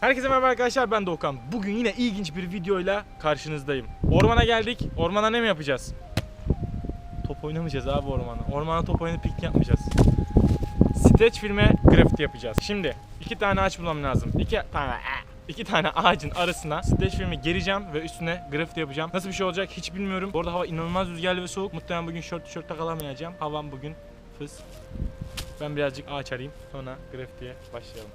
Herkese merhaba arkadaşlar ben Doğukan. Bugün yine ilginç bir videoyla karşınızdayım. Ormana geldik. Ormana ne mi yapacağız? Top oynamayacağız abi ormana. Ormana top oynayıp piknik yapmayacağız. Stretch filme graffiti yapacağız. Şimdi iki tane ağaç bulmam lazım. İki tane iki tane ağacın arasına stretch filmi gereceğim ve üstüne graffiti yapacağım. Nasıl bir şey olacak hiç bilmiyorum. Bu arada hava inanılmaz rüzgarlı ve soğuk. Muhtemelen bugün şort tişört takılamayacağım. Havam bugün fıs. Ben birazcık ağaç arayayım. Sonra graffitiye başlayalım.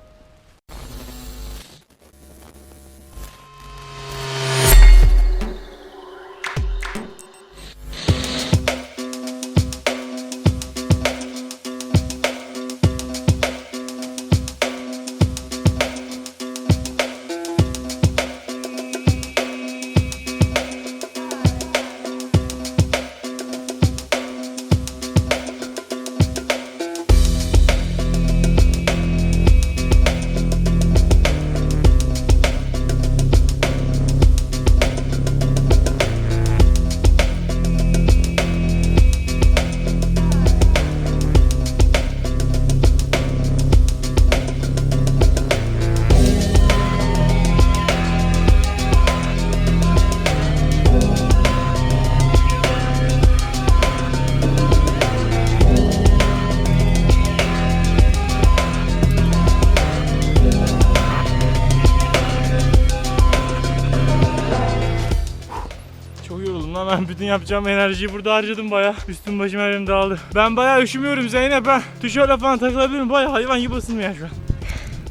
Çok yoruldum lan ben bütün yapacağım enerjiyi burada harcadım baya. Üstüm başım her yerim dağıldı. Ben baya üşümüyorum Zeynep ben. Tişörtle falan takılabilirim baya hayvan gibi ısınmıyor şu an.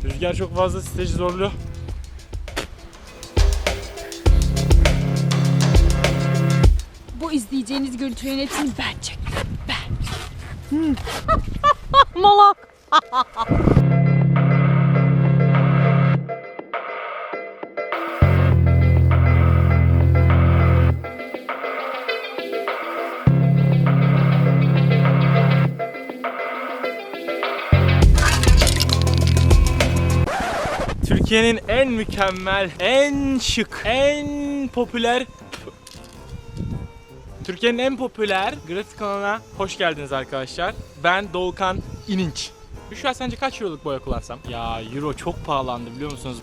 Rüzgar çok fazla stajı zorluyor. Bu izleyeceğiniz görüntü yönetimi ben çektim. Ben. Malak. Türkiye'nin en mükemmel, en şık, en popüler Türkiye'nin en popüler grafik kanalına hoş geldiniz arkadaşlar. Ben Doğukan İninç. Büşra sence kaç euroluk boya kullansam? Ya euro çok pahalandı biliyor musunuz?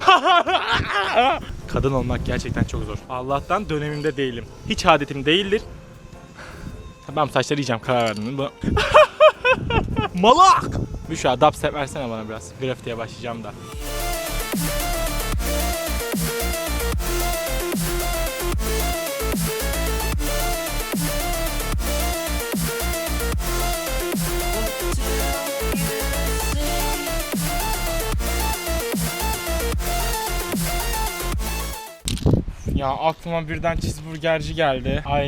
Kadın olmak gerçekten çok zor. Allah'tan dönemimde değilim. Hiç adetim değildir. Ben saçları yiyeceğim karar verdim. Bu... Malak! Büşra dubstep versene bana biraz. Grafitiye başlayacağım da. Ya aklıma birden cheeseburgerci geldi. Ay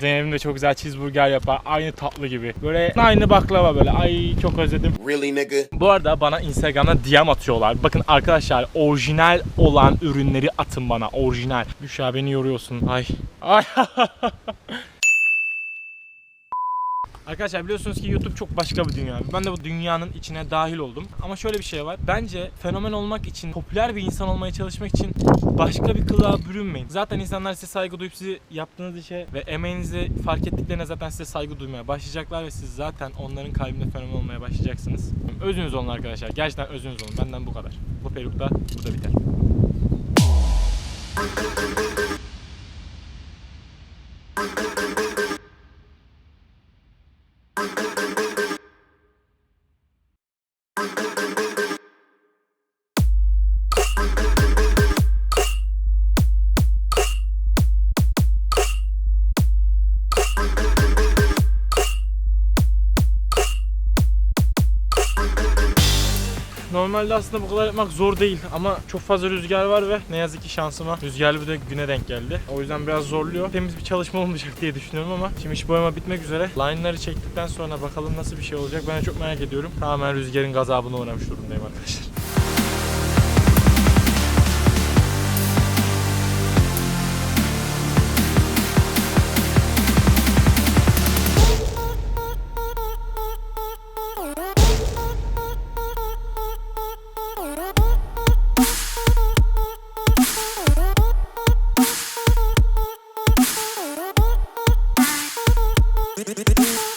Zeynep'im de çok güzel cheeseburger yapar. Aynı tatlı gibi. Böyle aynı baklava böyle. Ay çok özledim. Really, nigga? Bu arada bana Instagram'da DM atıyorlar. Bakın arkadaşlar orijinal olan ürünleri atın bana. Orijinal. Büşra beni yoruyorsun. Ay. Ay. Arkadaşlar biliyorsunuz ki YouTube çok başka bir dünya. Ben de bu dünyanın içine dahil oldum. Ama şöyle bir şey var. Bence fenomen olmak için, popüler bir insan olmaya çalışmak için başka bir kılığa bürünmeyin. Zaten insanlar size saygı duyup sizi yaptığınız işe ve emeğinizi fark ettiklerine zaten size saygı duymaya başlayacaklar ve siz zaten onların kalbinde fenomen olmaya başlayacaksınız. Özünüz olun arkadaşlar. Gerçekten özünüz olun. Benden bu kadar. Bu peruk da burada biter. Normalde aslında bu kadar yapmak zor değil ama çok fazla rüzgar var ve ne yazık ki şansıma rüzgarlı bir de güne denk geldi. O yüzden biraz zorluyor. Temiz bir çalışma olmayacak diye düşünüyorum ama şimdi iş boyama bitmek üzere. Line'ları çektikten sonra bakalım nasıl bir şey olacak ben çok merak ediyorum. Tamamen rüzgarın gazabına uğramış durumdayım arkadaşlar. Bye.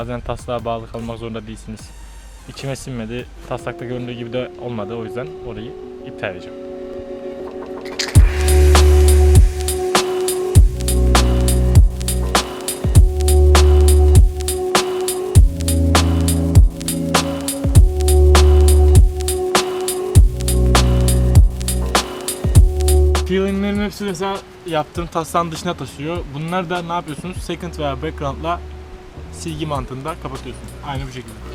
Bazen taslağa bağlı kalmak zorunda değilsiniz. İçime sinmedi. Taslakta göründüğü gibi de olmadı. O yüzden orayı iptal edeceğim. Peelinglerin hepsi mesela yaptığım taslağın dışına taşıyor. Bunlar da ne yapıyorsunuz? Second veya background'la silgi mantığında kapatıyorsunuz. Aynı bu şekilde.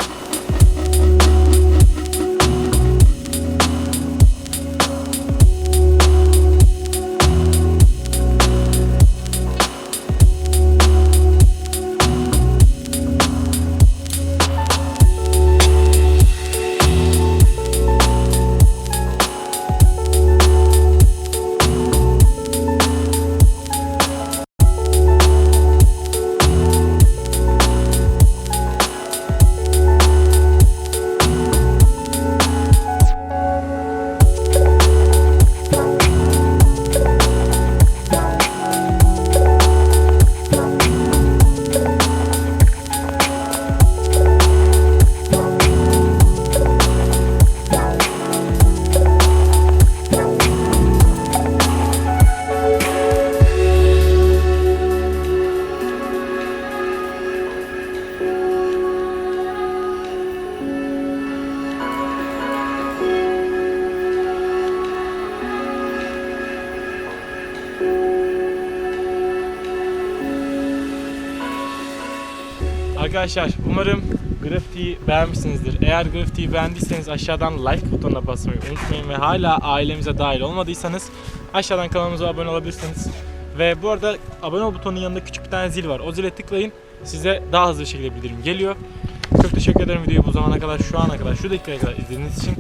Arkadaşlar umarım grafitiyi beğenmişsinizdir. Eğer grafitiyi beğendiyseniz aşağıdan like butonuna basmayı unutmayın ve hala ailemize dahil olmadıysanız aşağıdan kanalımıza abone olabilirsiniz. Ve bu arada abone ol butonunun yanında küçük bir tane zil var. O zile tıklayın. Size daha hızlı şekilde bildirim geliyor. Çok teşekkür ederim videoyu bu zamana kadar, şu ana kadar, şu dakikaya kadar izlediğiniz için.